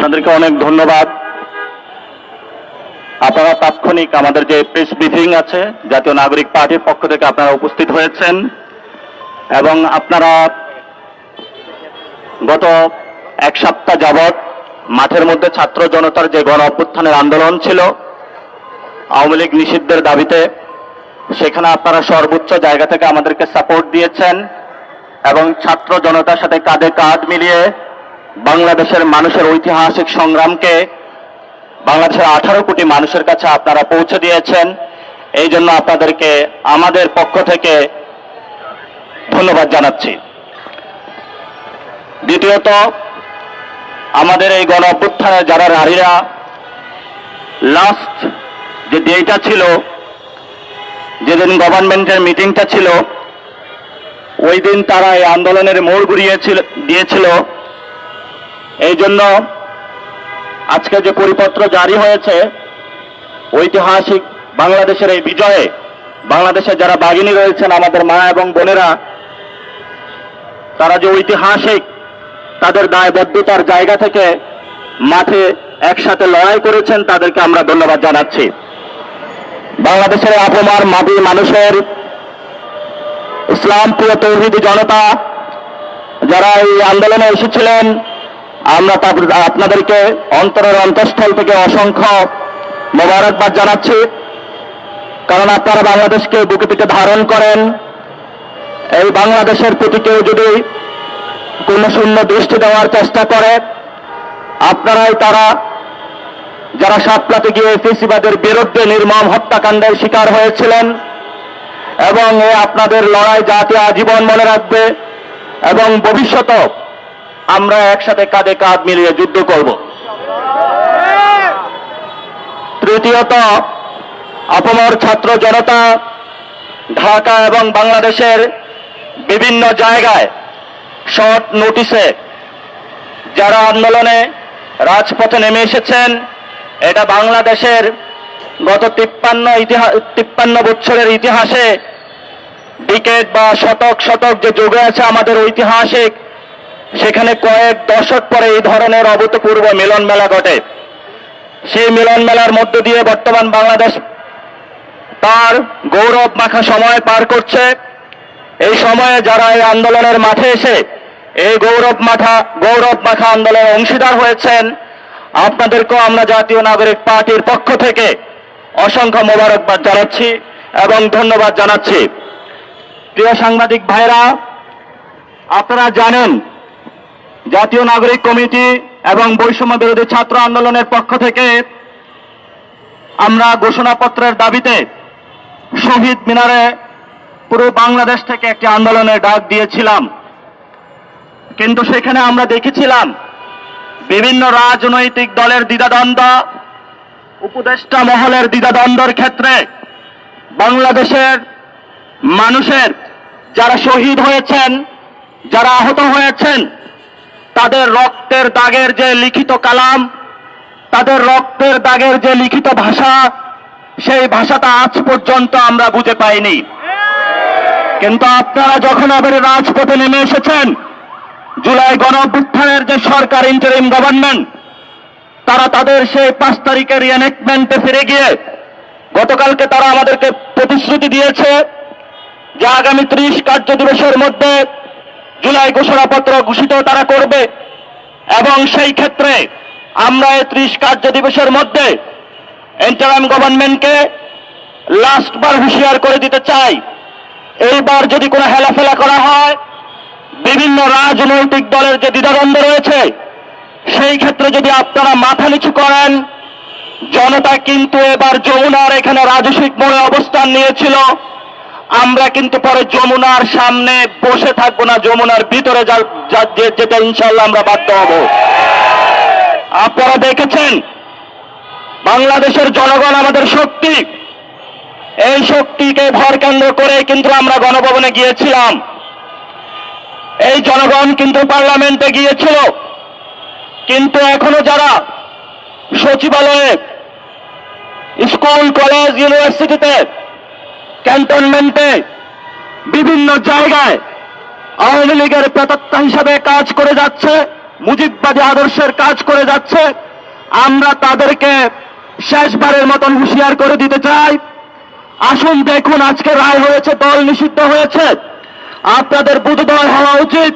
আপনাদেরকে অনেক ধন্যবাদ। আপনারা তাৎক্ষণিক আমাদের যে প্রেস ব্রিফিং আছে, জাতীয় নাগরিক পার্টির পক্ষ থেকে আপনারা উপস্থিত হয়েছেন এবং আপনারা গত এক সপ্তাহ যাবৎ মাঠের মধ্যে ছাত্র জনতার যে গণ অভ্যুত্থানের আন্দোলন ছিল, আওয়ামী লীগ নিষিদ্ধের দাবিতে, সেখানে আপনারা সর্বোচ্চ জায়গা থেকে আমাদেরকে সাপোর্ট দিয়েছেন এবং ছাত্র জনতার সাথে কাঁধে কাঁধ মিলিয়ে বাংলাদেশের মানুষের ঐতিহাসিক সংগ্রামকে বাংলাদেশের আঠারো কোটি মানুষের কাছে আপনারা পৌঁছে দিয়েছেন। এই জন্য আপনাদেরকে আমাদের পক্ষ থেকে ধন্যবাদ জানাচ্ছি। দ্বিতীয়ত, আমাদের এই গণ অভ্যুত্থানে যারা নারীরা লাস্ট যে ডেটা ছিল, যেদিন গভর্নমেন্টের মিটিংটা ছিল, ওই দিন তারা এই আন্দোলনের মোড় ঘুরিয়েছিল, দিয়েছিল। এই জন্য আজকে যে পরিপত্র জারি হয়েছে, ঐতিহাসিক বাংলাদেশের এই বিজয়ে, বাংলাদেশের যারা বাগিনী রয়েছেন আমাদের মা এবং বোনেরা, তারা যে ঐতিহাসিক, তাদের দায়বদ্ধতার জায়গা থেকে মাঠে একসাথে লড়াই করেছেন, তাদেরকে আমরা ধন্যবাদ জানাচ্ছি। বাংলাদেশের আপমার মাটির মানুষের ইসলাম প্রিয় তৌহিদি জনতা, যারা এই আন্দোলনে এসেছিলেন আমরা আপনাদেরকে অন্তরের অন্তঃস্থল থেকে অসংখ্য মোবারকবাদ জানাচ্ছি। কারণ আপনারা বাংলাদেশকে বুকে পিঠে ধারণ করেন। এই বাংলাদেশের প্রতি কেউ যদি কোন শূন্য দৃষ্টি দেওয়ার চেষ্টা করে, আপনারাই তারা যারা সাতলাতে গিয়ে ফেসিবাদের বিরুদ্ধে নির্মম হত্যাকাণ্ডের শিকার হয়েছিলেন এবং এ আপনাদের লড়াই জাতি আজীবন মনে রাখবে এবং ভবিষ্যতেও আমরা একসাথে কাঁধে কাঁধ মিলিয়ে যুদ্ধ করব। তৃতীয়ত অপমর ছাত্র জনতা ঢাকা এবং বাংলাদেশের বিভিন্ন জায়গায় শর্ট নোটিশে যারা আন্দোলনে রাজপথে নেমে এসেছেন, এটা বাংলাদেশের গত তিপ্পান্ন ইতিহাস তিপ্পান্ন বছরের ইতিহাসে ডিকেট বা শতক শতক যে যোগে আছে আমাদের ঐতিহাসিক সেখানে কয়েক দশক পরে এই ধরনের অভূতপূর্ব মিলন মেলা ঘটে। সেই মিলন মেলার মধ্য দিয়ে বর্তমান বাংলাদেশ তার গৌরব মাখা সময় পার করছে। এই সময়ে যারা এই আন্দোলনের মাঠে এসে এই গৌরব মাথা গৌরব মাখা আন্দোলনের অংশীদার হয়েছেন, আপনাদেরকেও আমরা জাতীয় নাগরিক পার্টির পক্ষ থেকে অসংখ্য মোবারকবাদ জানাচ্ছি এবং ধন্যবাদ জানাচ্ছি। প্রিয় সাংবাদিক ভাইরা, আপনারা জানেন জাতীয় নাগরিক কমিটি এবং বৈষম্য বিরোধী ছাত্র আন্দোলনের পক্ষ থেকে আমরা ঘোষণাপত্রের দাবিতে শহীদ মিনারে পুরো বাংলাদেশ থেকে একটি আন্দোলনের ডাক দিয়েছিলাম। কিন্তু সেখানে আমরা দেখেছিলাম বিভিন্ন রাজনৈতিক দলের দ্বিধাদ্বন্দ্ব, উপদেষ্টা মহলের দ্বিধাদ্বন্দ্বর ক্ষেত্রে বাংলাদেশের মানুষের যারা শহীদ হয়েছেন, যারা আহত হয়েছেন তাদের রক্তের দাগের যে লিখিত কালাম, তাদের রক্তের দাগের যে লিখিত ভাষা, সেই ভাষাটা আজ পর্যন্ত আমরা বুঝে পাইনি। কিন্তু আপনারা যখন আবার রাজপথে নেমে এসেছেন, জুলাই গণ অভ্যুত্থানের যে সরকার ইন্টারিম গভর্নমেন্ট তারা তাদের সেই পাঁচ তারিখের রিএনেক্টমেন্টে ফিরে গিয়ে গতকালকে তারা আমাদেরকে প্রতিশ্রুতি দিয়েছে যে আগামী ত্রিশ কার্য দিবসের মধ্যে জুলাই ঘোষণাপত্র ঘোষিত তারা করবে। এবং সেই ক্ষেত্রে আমরা এই ত্রিশ কার্য দিবসের মধ্যে ইন্টারাম গভর্নমেন্টকে লাস্টবার হুঁশিয়ার করে দিতে চাই। এইবার যদি কোনো হেলাফেলা করা হয়, বিভিন্ন রাজনৈতিক দলের যে দ্বিধাদ্বন্দ্ব রয়েছে, সেই ক্ষেত্রে যদি আপনারা মাথা নিচু করেন, জনতা কিন্তু এবার যমুনার এখানে রাজস্বিক মোড়ে অবস্থান নিয়েছিল। আমরা কিন্তু পরে যমুনার সামনে বসে থাকব না, যমুনার ভিতরে যা- যা- যেটা ইনশাল্লাহ আমরা বাধ্য হব। আপনারা দেখেছেন? বাংলাদেশের জনগণ আমাদের শক্তি। এই শক্তিকে ভর কেন্দ্র করে কিন্তু আমরা গণভবনে গিয়েছিলাম। এই জনগণ কিন্তু পার্লামেন্টে গিয়েছিল। কিন্তু এখনও যারা সচিবালয়ে, স্কুল, কলেজ, ইউনিভার্সিটিতে ক্যান্টনমেন্টে বিভিন্ন জায়গায় আওয়ামী লীগের প্রেতাত্মা হিসাবে কাজ করে যাচ্ছে, মুজিববাদী আদর্শের কাজ করে যাচ্ছে। আমরা তাদেরকে শেষবারের মতন হুঁশিয়ার করে দিতে চাই। আসুন দেখুন, আজকে রায় হয়েছে, দল নিষিদ্ধ হয়েছে। আপনাদের বুধদয় হওয়া উচিত।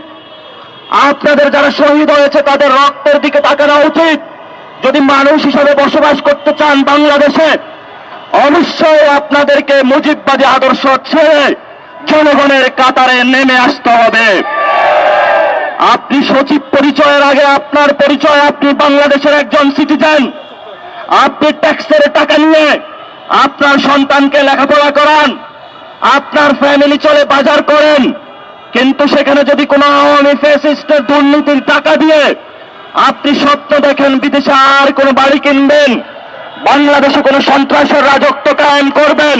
আপনাদের যারা শহীদ হয়েছে, তাদের রক্তের দিকে তাকানো উচিত। যদি মানুষ হিসাবে বসবাস করতে চান বাংলাদেশে অবশ্যই আপনাদেরকে মুজিববাদী আদর্শ ছেড়ে জনগণের কাতারে নেমে আসতে হবে। আপনি সচিব পরিচয়ের আগে আপনার পরিচয়, আপনি বাংলাদেশের একজন সিটিজেন। আপনি ট্যাক্সের টাকা নিয়ে আপনার সন্তানকে লেখাপড়া করান, আপনার ফ্যামিলি চলে বাজার করেন। কিন্তু সেখানে যদি কোনো আওয়ামী ফেসিস্টের দুর্নীতির টাকা দিয়ে আপনি স্বপ্ন দেখেন বিদেশে আর কোনো বাড়ি কিনবেন বাংলাদেশে কোনো সন্ত্রাসের রাজত্ব কায়েম করবেন।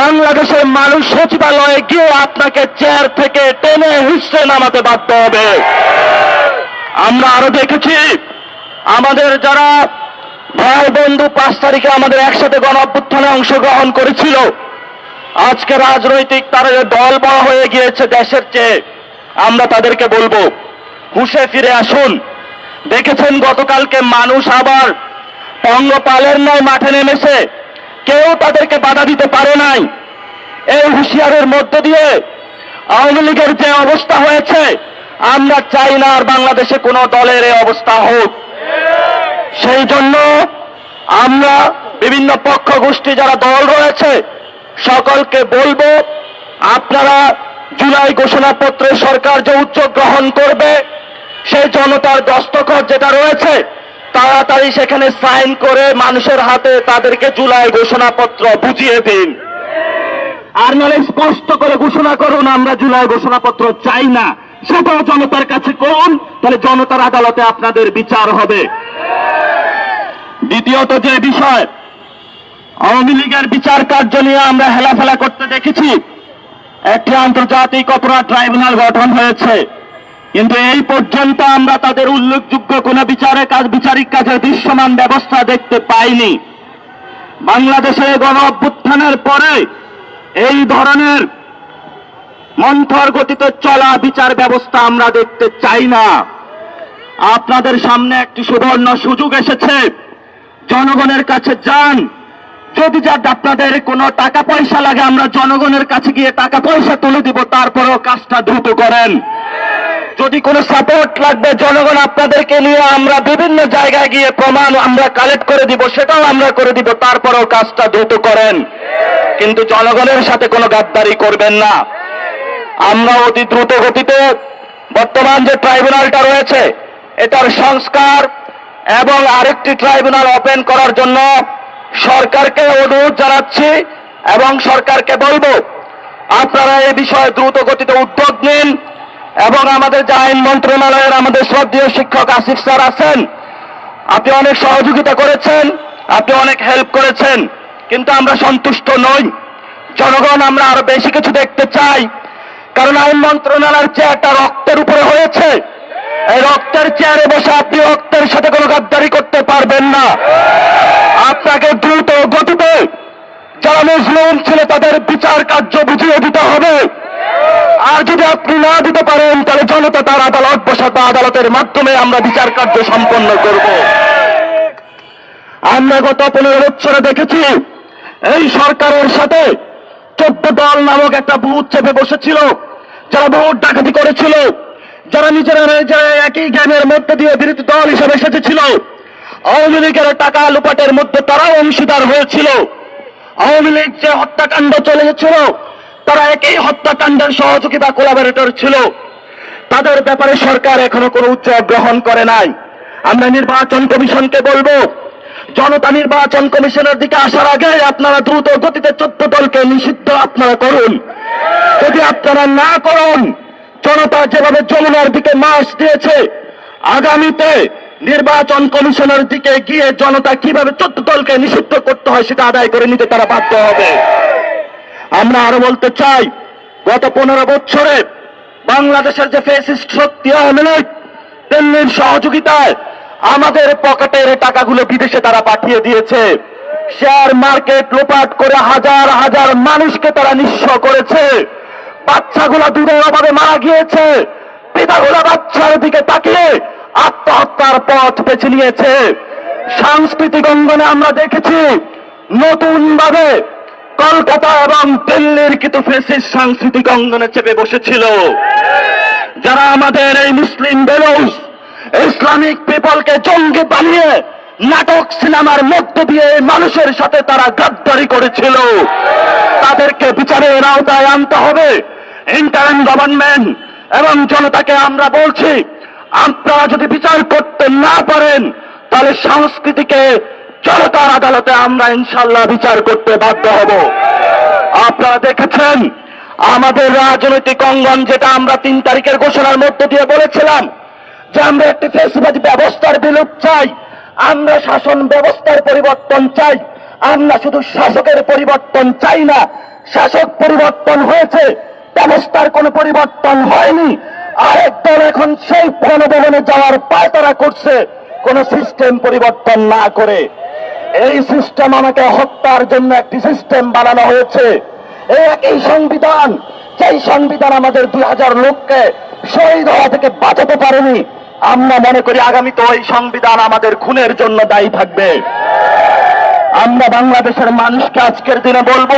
বাংলাদেশের মানুষ সচিবালয়ে গিয়ে আপনাকে চেয়ার থেকে টেনে হিসড়ে নামাতে বাধ্য হবে। আমরা আরও দেখেছি, আমাদের যারা ভাই বন্ধু পাঁচ তারিখে আমাদের একসাথে গণ অভ্যুত্থানে অংশগ্রহণ করেছিল, আজকে রাজনৈতিক তারা দল বড় হয়ে গিয়েছে দেশের চেয়ে। আমরা তাদেরকে বলব, হুশে ফিরে আসুন। দেখেছেন গতকালকে মানুষ আবার পঙ্গপালের নয় মাঠে নেমেছে। কেউ তাদেরকে বাধা দিতে পারে নাই। এই হুঁশিয়ারের মধ্য দিয়ে আওয়ামী লীগের যে অবস্থা হয়েছে, আমরা চাই না আর বাংলাদেশে কোনো দলের এই অবস্থা হোক। সেই জন্য আমরা বিভিন্ন পক্ষ গোষ্ঠী যারা দল রয়েছে, সকলকে বলব, আপনারা জুলাই ঘোষণাপত্রে সরকার যে উচ্চ গ্রহণ করবে, সেই জনতার দস্তখত যেটা রয়েছে তাড়াতাড়ি সেখানে সাইন করে মানুষের হাতে তাদেরকে জুলাই ঘোষণাপত্র বুঝিয়ে দিন। আর নাহলে স্পষ্ট করে ঘোষণা করুন, আমরা জুলাই ঘোষণাপত্র চাই না। সেটাও জনতার কাছে করুন, তাহলে জনতার আদালতে আপনাদের বিচার হবে। দ্বিতীয়ত যে বিষয়, আওয়ামী লীগের বিচার কার্য নিয়ে আমরা হেলাফেলা করতে দেখেছি। একটি আন্তর্জাতিক অপরাধ ট্রাইব্যুনাল গঠন হয়েছে। কিন্তু এই পর্যন্ত আমরা তাদের উল্লেখযোগ্য কোন বিচারের কাজ, বিচারিক কাজের দৃশ্যমান ব্যবস্থা দেখতে পাইনি। বাংলাদেশে গণ অভ্যুত্থানের পরে এই ধরনের মন্থর গতিতে চলা বিচার ব্যবস্থা আমরা দেখতে চাই না। আপনাদের সামনে একটি সুবর্ণ সুযোগ এসেছে। জনগণের কাছে যান। যদি যা আপনাদের কোনো টাকা পয়সা লাগে, আমরা জনগণের কাছে গিয়ে টাকা পয়সা তুলে দিব, তারপরেও কাজটা দ্রুত করেন। যদি কোনো সাপোর্ট লাগবে, জনগণ আপনাদেরকে নিয়ে আমরা বিভিন্ন জায়গায় গিয়ে প্রমাণ আমরা কালেক্ট করে দিব, সেটাও আমরা করে দিব, তারপরেও কাজটা দ্রুত করেন। কিন্তু জনগণের সাথে কোনো গাদ্দারি করবেন না। আমরা অতি দ্রুত গতিতে বর্তমান যে ট্রাইব্যুনালটা রয়েছে, এটার সংস্কার এবং আরেকটি ট্রাইব্যুনাল ওপেন করার জন্য সরকারকে অনুরোধ জানাচ্ছি এবং সরকারকে বলব, আপনারা এই বিষয়ে দ্রুত গতিতে উদ্যোগ নিন। এবং আমাদের যে আইন মন্ত্রণালয়ের আমাদের শ্রদ্ধেয় শিক্ষক আসিফ স্যার আছেন, আপনি অনেক সহযোগিতা করেছেন, আপনি অনেক হেল্প করেছেন, কিন্তু আমরা সন্তুষ্ট নই। জনগণ, আমরা আরও বেশি কিছু দেখতে চাই, কারণ আইন মন্ত্রণালয়ের চেয়ারটা রক্তের উপরে হয়েছে। এই রক্তের চেয়ারে বসে আপনি রক্তের সাথে কোনো গাদ্দারি করতে পারবেন না। আপনাকে দ্রুত গতিতে যারা মুসলিম ছিল, তাদের বিচার কার্য বুঝিয়ে দিতে হবে। আর যদি আপনি না দিতে পারেন, তাহলে জনতা তার আদালত, বসাত আদালতের মাধ্যমে আমরা বিচার কার্য সম্পন্ন করব। আমরা গত পনেরো বছরে দেখেছি, এই সরকারের সাথে চোদ্দ দল নামক একটা ভূত চেপে বসেছিল, যারা ভোট ডাকাতি করেছিল, যারা নিজেরা একই গেমের মধ্যে দিয়ে বিরোধী দল হিসেবে এসেছিল। আওয়ামী লীগের টাকা লুপাটের মধ্যে তারাও অংশীদার হয়েছিল। আওয়ামী লীগ যে হত্যাকাণ্ড চলে গেছিল তারা একই হত্যাকাণ্ডের সহযোগিতা কোলাবোরেটর ছিল। তাদের ব্যাপারে সরকার এখনও কোনো উদ্যোগ গ্রহণ করে নাই। আমরা নির্বাচন কমিশনকে বলব, জনতা নির্বাচন কমিশনের দিকে আসার আগে আপনারা দ্রুত গতিতে চোদ্দ দলকে নিষিদ্ধ আপনারা করুন। যদি আপনারা না করুন, জনতা যেভাবে যমুনার দিকে মাস দিয়েছে, আগামীতে নির্বাচন কমিশনের দিকে গিয়ে জনতা কীভাবে চোদ্দ দলকে নিষিদ্ধ করতে হয় সেটা আদায় করে নিতে তারা বাধ্য হবে। আমরা আরও বলতে চাই, গত পনেরো বছরে বাংলাদেশের যে ফেসিস্ট শক্তি আওয়ামী দিল্লির সহযোগিতায় আমাদের পকেটের টাকাগুলো বিদেশে তারা পাঠিয়ে দিয়েছে। শেয়ার মার্কেট লোপাট করে হাজার হাজার মানুষকে তারা নিঃস্ব করেছে। বাচ্চাগুলো দুধের অভাবে মারা গিয়েছে। পিতাগুলো বাচ্চার দিকে তাকিয়ে আত্মহত্যার পথ বেছে নিয়েছে। সাংস্কৃতিক অঙ্গনে আমরা দেখেছি নতুন ভাবে কলকাতা এবং দিল্লির কিছু ফেসিস সাংস্কৃতিক অঙ্গনে চেপে বসেছিল। যারা আমাদের এই মুসলিম বেলুস ইসলামিক পিপলকে জঙ্গি বানিয়ে নাটক সিনেমার মধ্য দিয়ে মানুষের সাথে তারা গাদ্দারি করেছিল। তাদেরকে বিচারের আওতায় আনতে হবে। ইন্টারিম গভর্নমেন্ট এবং জনতাকে আমরা বলছি, আপনারা যদি বিচার করতে না পারেন, তাহলে সংস্কৃতিকে জনতার আদালতে আমরা ইনশাল্লাহ বিচার করতে বাধ্য হব। আপনারা দেখেছেন, আমাদের রাজনৈতিক অঙ্গন যেটা আমরা তিন তারিখের ঘোষণার মধ্য দিয়ে বলেছিলাম যে আমরা একটি ফেসিবাদী ব্যবস্থার বিলোপ চাই, আমরা শাসন ব্যবস্থার পরিবর্তন চাই, আমরা শুধু শাসকের পরিবর্তন চাই না, শাসক পরিবর্তন হয়েছে, ব্যবস্থার কোনো পরিবর্তন হয়নি, আরেক দল এখন সেই গণভবনে যাওয়ার পায়তারা করছে। কোন সিস্টেম পরিবর্তন না করে। এই সিস্টেম আমাকে হত্যার জন্য একটি সিস্টেম বানানো হয়েছে। এই একই সংবিধান, যেই সংবিধান আমাদের দুই হাজার লোককে শহীদ হওয়া থেকে বাঁচাতে পারেনি, আমরা মনে করি আগামীতে ওই সংবিধান আমাদের খুনের জন্য দায়ী থাকবে। আমরা বাংলাদেশের মানুষকে আজকের দিনে বলব,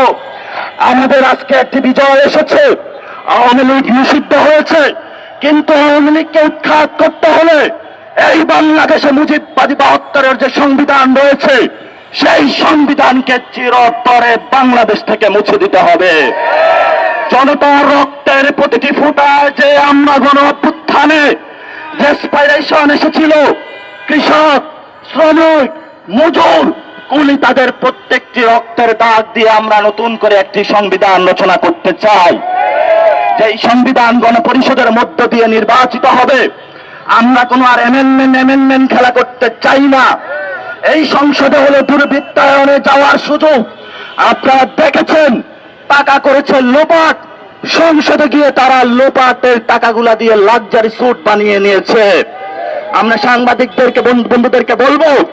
আমাদের আজকে একটি বিজয় এসেছে। আওয়ামী লীগ নিষিদ্ধ হয়েছে, কিন্তু আওয়ামী লীগকে উৎখাত করতে হলে এই বাংলাদেশে মুজিববাদী বাহাত্তরের যে সংবিধান রয়েছে, সেই সংবিধানকে চিরতরে বাংলাদেশ থেকে মুছে দিতে হবে। জনতার রক্তের প্রতিটি ফোঁটায় যে আমরা গণ অভ্যুত্থানে যে স্পাইরেশন এসেছিল, কৃষক, শ্রমিক, মজুর, কুলি তাদের প্রত্যেকটি রক্তের দাগ দিয়ে আমরা নতুন করে একটি সংবিধান রচনা করতে চাই। যেই সংবিধান গণপরিষদের মধ্য দিয়ে নির্বাচিত হবে আমরা কোনো আর অ্যামেন্ডমেন্ট অ্যামেন্ডমেন্ট খেলা করতে চাই না। এই সংসদে হলো দুর্বৃত্তায়নে যাওয়ার সুযোগ। আপনারা দেখেছেন, টাকা করেছে লোপাট। সংসদে গিয়ে তারা লোপাটের টাকাগুলা দিয়ে লাক্সারি স্যুট বানিয়ে নিয়েছে। আমরা সাংবাদিকদেরকে, বন্ধু- বন্ধুদেরকে বলব,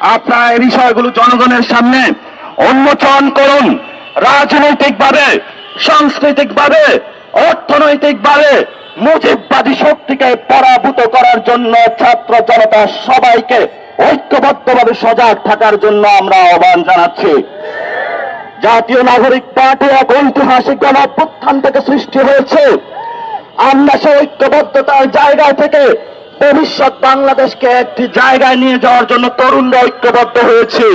আপনারা এই বিষয়গুলো জনগণের সামনে উন্মোচন করুন। রাজনৈতিকভাবে, সাংস্কৃতিকভাবে, অর্থনৈতিকভাবে মুজিববাদী শক্তিকে করার জন্য ছাত্র জনতা সবাইকে ঐক্যবদ্ধভাবে সজাগ থাকার জন্য আমরা আহ্বান জানাচ্ছি। জাতীয় নাগরিক পার্টি এক ঐতিহাসিক গণ অভ্যুত্থান থেকে সৃষ্টি হয়েছে। আমরা সে ঐক্যবদ্ধতার জায়গা থেকে ভবিষ্যৎ বাংলাদেশকে একটি জায়গায় নিয়ে যাওয়ার জন্য তরুণরা ঐক্যবদ্ধ হয়েছে।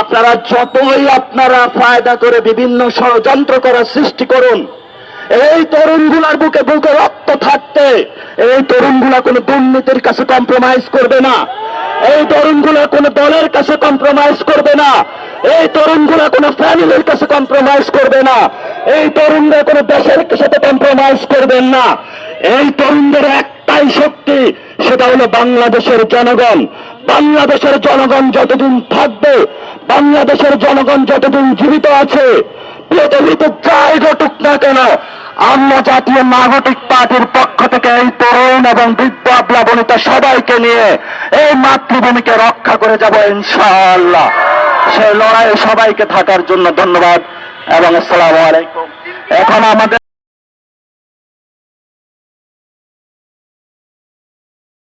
আপনারা যতই আপনারা ফায়দা করে বিভিন্ন ষড়যন্ত্র করার সৃষ্টি করুন এই তরুণগুলার বুকে বুকে রক্ত থাকতে, এই তরুণগুলা কোনো দুর্নীতির কাছে কম্প্রোমাইজ করবে না। এই তরুণগুলা কোনো দলের কাছে কম্প্রোমাইজ করবে না। এই তরুণগুলা কোনো ফ্যামিলির কাছে কম্প্রোমাইজ করবে না। এই তরুণরা কোনো দেশের সাথে কম্প্রোমাইজ করবেন না। এই তরুণদের একটাই শক্তি, সেটা হলো বাংলাদেশের জনগণ। বাংলাদেশের জনগণ যতদিন থাকবে, বাংলাদেশের জনগণ যতদিন জীবিত আছে পৃথিবীতে যাই ঘটুক না কেন, আমরা জাতীয় নাগরিক পার্টির পক্ষ থেকে এই তরুণ এবং আবলা বনিতা সবাইকে নিয়ে এই মাতৃভূমিকে রক্ষা করে যাব ইনশাআল্লাহ। সেই লড়াইয়ে সবাইকে থাকার জন্য ধন্যবাদ এবং আসসালামু আলাইকুম। এখন আমাদের